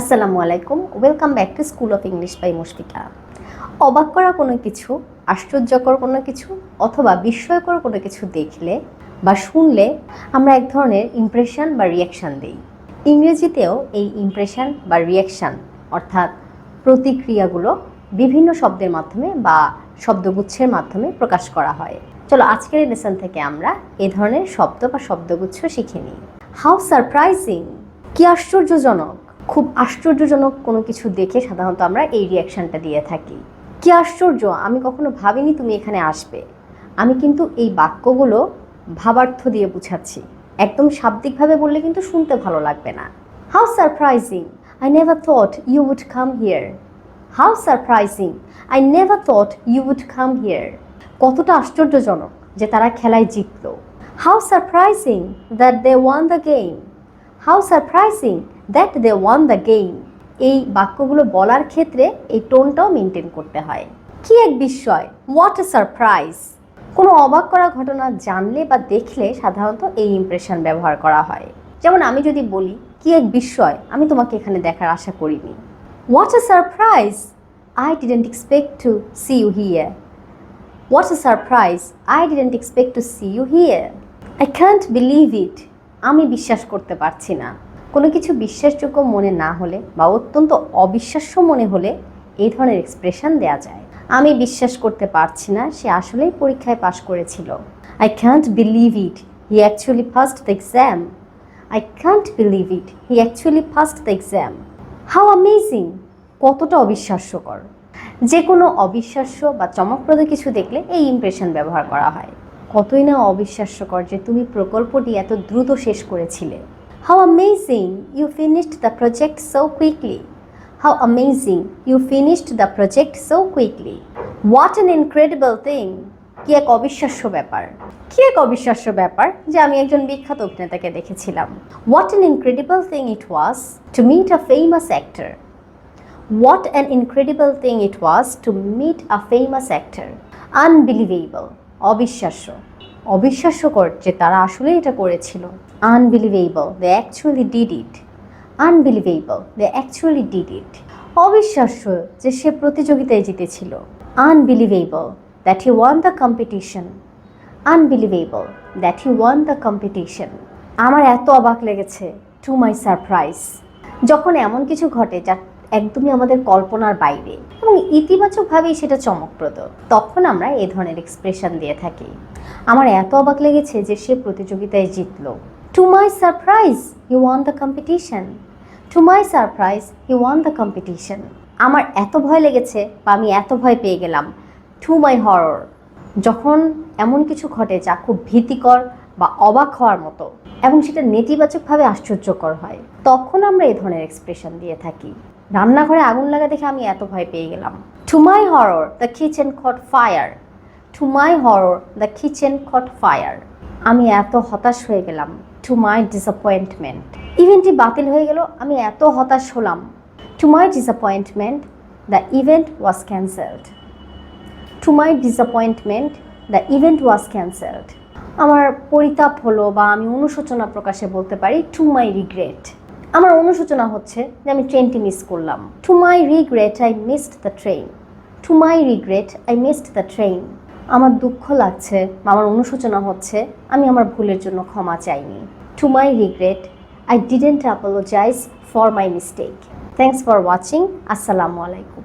আসসালামু আলাইকুম। Welcome back to school of English by Mushfika অবাক করা কোনো কিছু, আশ্চর্যকর কোনো কিছু অথবা বিস্ময়কর কোনো কিছু দেখলে বা শুনলে আমরা এক ধরনের ইমপ্রেশন বা রিয়াকশান দিই। ইংরেজিতেও এই ইমপ্রেশন বা রিয়াকশান অর্থাৎ প্রতিক্রিয়াগুলো বিভিন্ন শব্দের মাধ্যমে বা শব্দগুচ্ছের মাধ্যমে প্রকাশ করা হয়। চলো আজকের লেসন থেকে আমরা এ ধরনের শব্দ বা শব্দগুচ্ছ শিখে নিই। হাউ সারপ্রাইজিং কি আশ্চর্যজনক! খুব আশ্চর্যজনক কোনো কিছু দেখে সাধারণত আমরা এই রিয়াকশনটা দিয়ে থাকি। কি আশ্চর্য! আমি কখনো ভাবিনি তুমি এখানে আসবে। আমি কিন্তু এই বাক্যগুলো ভাবার্থ দিয়ে বুঝাচ্ছি। একদম শাব্দিকভাবে বললে কিন্তু শুনতে ভালো লাগবে না। How surprising I never thought you would come here how surprising I never thought you would come here কতটা আশ্চর্যজনক যে তারা খেলায় জিতলো। How surprising that they won the game how surprising that they won the game এই বাক্যগুলো বলার ক্ষেত্রে এই টোনটাও মেনটেন করতে হয়। কি এক বিস্ময় হোয়াট এ সারপ্রাইজ কোনো অবাক করা ঘটনা জানলে বা দেখলে সাধারণত এই ইমপ্রেশন ব্যবহার করা হয়। যেমন আমি যদি বলি, কি এক বিস্ময়, আমি তোমাকে এখানে দেখার আশা করিনি। What a surprise I didn't expect to see you here what's a surprise I didn't expect to see you here I can't believe it আমি বিশ্বাস করতে পারছি না। কোনো কিছু বিশ্বাসযোগ্য মনে না হলে বা অত্যন্ত অবিশ্বাস্য মনে হলে এই ধরনের এক্সপ্রেশন দেওয়া যায়। আমি বিশ্বাস করতে পারছি না, সে আসলেই পরীক্ষায় পাশ করেছিল। I can't believe it he actually passed the exam I can't believe it he actually passed the exam how amazing কতটা অবিশ্বাস্যকর। যে কোনো অবিশ্বাস্য বা চমকপ্রদ কিছু দেখলে এই ইমপ্রেশন ব্যবহার করা হয়। কতই না অবিশ্বাস্যকর যে তুমি প্রকল্পটি এত দ্রুত শেষ করেছিলে। How amazing you finished the project so quickly how amazing you finished the project so quickly what an incredible thing কি এক অবিশ্বাস্য ব্যাপার। কি এক অবিশ্বাস্য ব্যাপার যে আমি একজন বিখ্যাত অভিনেতাকে দেখেছিলাম। What an incredible thing it was to meet a famous actor What an incredible thing it was to meet a famous actor. Unbelievable. অবিশ্বাস্য অবিশ্বাস্যকর যে তারা আসলে এটা করেছিল। Unbelievable they actually did it unbelievable they actually did it অবিশ্বাস্য যে সে প্রতিযোগিতায় জিতেছিল। Unbelievable that he won the competition unbelievable that he won the competition আমার এত অবাক লেগেছে টু মাই সারপ্রাইজ যখন এমন কিছু ঘটে যা একদমই আমাদের কল্পনার বাইরে এবং ইতিবাচকভাবেই সেটা চমকপ্রদ। তখন আমরা এ ধরনের এক্সপ্রেশন দিয়ে থাকি। আমার এত অবাক লেগেছে যে সে প্রতিযোগিতায় জিতলো। To my surprise you won the competition to my surprise you won the competition আমার এত ভয় লেগেছে বা আমি এত ভয় পেয়ে গেলাম। টু মাই হরর যখন এমন কিছু ঘটে যা খুব ভীতিকর বা অবাক হওয়ার মতো এবং সেটা নেতিবাচকভাবে আশ্চর্যকর হয়। তখন আমরা এই ধরনের এক্সপ্রেশন দিয়ে থাকি। রান্নাঘরে আগুন লাগা দেখে আমি এত ভয় পেয়ে গেলাম। To my horror the kitchen caught fire to my horror the kitchen caught fire আমি এত হতাশ হয়ে গেলাম। টু মাই ডিসঅ্যাপয়েন্টমেন্ট ইভেন্টটি বাতিল হয়ে গেল, আমি এত হতাশ হলাম। To my disappointment the event was cancelled to my disappointment the event was cancelled আমার পরিতাপ হলো বা আমি অনুশোচনা প্রকাশে বলতে পারি টু মাই রিগ্রেট আমার অনুশোচনা হচ্ছে যে আমি ট্রেনটি মিস করলাম। To my regret I missed the train to my regret I missed the train আমার দুঃখ লাগছে বা আমার অনুশোচনা হচ্ছে আমি আমার ভুলের জন্য ক্ষমা চাইনি। To my regret I didn't apologise for my mistake thanks for watching আসসালামু আলাইকুম।